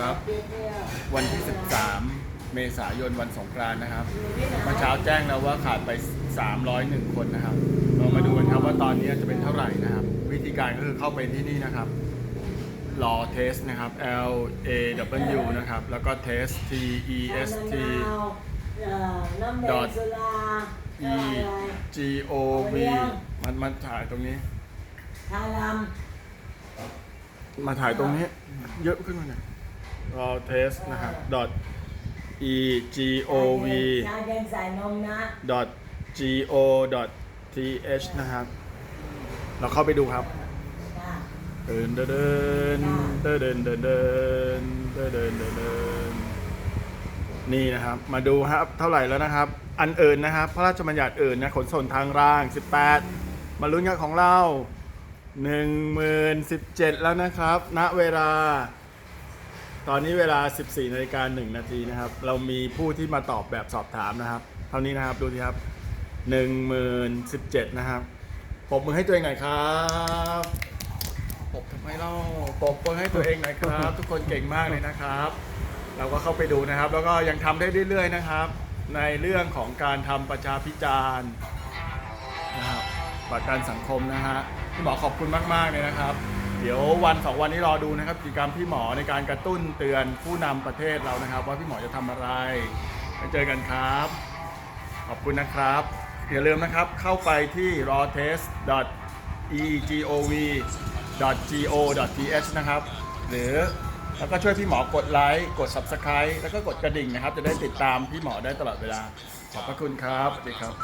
ครับ วันที่ 13 เมษายนวันสงกรานต์นะครับเมื่อเช้าแจ้งแล้วว่าขาดไป 301 คนนะครับ เรามาดูกันครับว่าตอนนี้จะเป็นเท่าไหร่นะครับ วิธีการก็คือเข้าไปที่นี่นะครับ รอเทสนะครับ L A W นะครับ แล้วก็เทส T E S T น้ำแดงสุรา E G O V มันมาถ่ายตรงนี้ทารัมมาถ่ายตรงนี้ เยอะขึ้นมาหน่อย รอเทสนะครับ dot e g o v ชาแดงใส่นมนะ dot g o dot t h นะครับ เราเข้าไปดูครับ จ้ะเดินเดินเดินเดินเดินเดินเดินเดินเดินเดินนี่นะครับ มาดูครับเท่าไหร่แล้วนะครับ อันเอื่นนะครับ พระราชบัญญัติเอื่นนะขนส่งทางราง 18 มาลุ้นกันของเรา 1 0 1 7 แล้วนะครับ ณเวลา ตอนนี้เวลา 14นาฬิกา1นาทีนะครับ เรามีผู้ที่มาตอบแบบสอบถามนะครับ เท่านี้นะครับดูสิครับ 1 0 1 7 นะครับปรบมือให้ตัวเองหน่อยครับปรบทำไมเล่าปรบมือให้ตัวเองหน่อยครับ ทุกคนเก่งมากเลยนะครับ เราก็เข้าไปดูนะครับ แล้วก็ยังทำได้เรื่อยๆนะครับ ในเรื่องของการทำประชาพิจารณ์นะครับประกันสังคมนะฮะพี่หมอขอบคุณมากๆเลยนะครับ เดี๋ยววันสองวันนี้รอดูนะครับกิจกรรมพี่หมอในการกระตุ้นเตือนผู้นำประเทศเรานะครับ ว่าพี่หมอจะทำอะไรไปเจอกันครับ ขอบคุณนะครับ อย่าลืมนะครับเข้าไปที่ rawtest.egov.go.th นะครับ หรือแล้วก็ช่วยพี่หมอกดไลค์ กด subscribe แล้วก็กดกระดิ่งนะครับ จะได้ติดตามพี่หมอได้ตลอดเวลา ขอบพระคุณครับสวัสดีครับ